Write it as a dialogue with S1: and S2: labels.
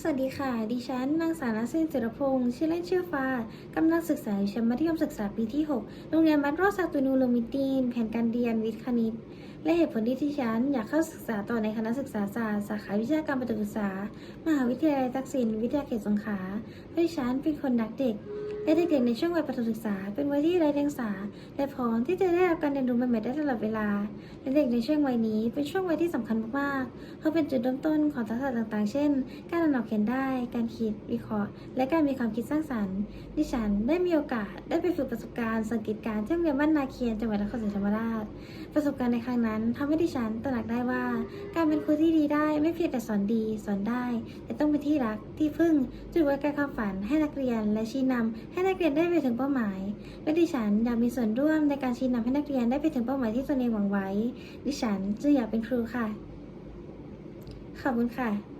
S1: สวัสดีค่ะ ดิฉันนางสาวนัสินศิรพงศ์ชื่อเล่นชื่อฟ้ากำลังศึกษาอยู่ชั้นมัธยมศึกษาปีที่ 6 โรงเรียนมัดโรสาตูนูโลมิตีน แผนการเรียนวิทย์คณิต และเหตุผลที่ดิฉันอยากเข้าศึกษาต่อในคณะศึกษาศาสตร์สาขาวิชาการประถมศึกษา มหาวิทยาลัยทักษิณวิทยาเขตสงขลาเพราะดิฉันเป็นคนรักเด็ก และเด็กๆในช่วงวัยประถมศึกษา เป็นวัยที่ไร้เดียงสาและพร้อมที่จะได้รับการเรียนรู้ใหม่ๆได้ตลอดเวลาและเด็กในช่วงวัยนี้เป็นช่วงวัยที่สำคัญมากๆเพราะเป็นจุดเริ่มต้นของทักษะต่างๆ เช่น การอ่านออกเขียนได้ การคิดวิเคราะห์ และการมีความคิดสร้างสรรค์ ดิฉันได้มีโอกาสได้ไปฝึกประสบการณ์สังเกตการที่โรงเรียนบ้านนาเคียนจังหวัดนครศรีธรรมราช ประสบการณ์ในครั้งนั้นทำให้ดิฉันตระหนักได้ว่า การเป็นครูที่ดีได้ไม่เพียงแต่สอนดีสอนได้ แต่ต้องเป็นที่รักที่พึ่งจุดไว้ใกล้ความฝันให้นักเรียนและชี้นำให้นักเรียนได้ไปถึงเป้าหมาย และดิฉันอยากมีส่วนร่วมในการชี้นำให้นักเรียนได้ไปถึงเป้าหมายที่ตนเองหวังไว้ ดิฉันจะอยากเป็นครูค่ะ ขอบคุณค่ะ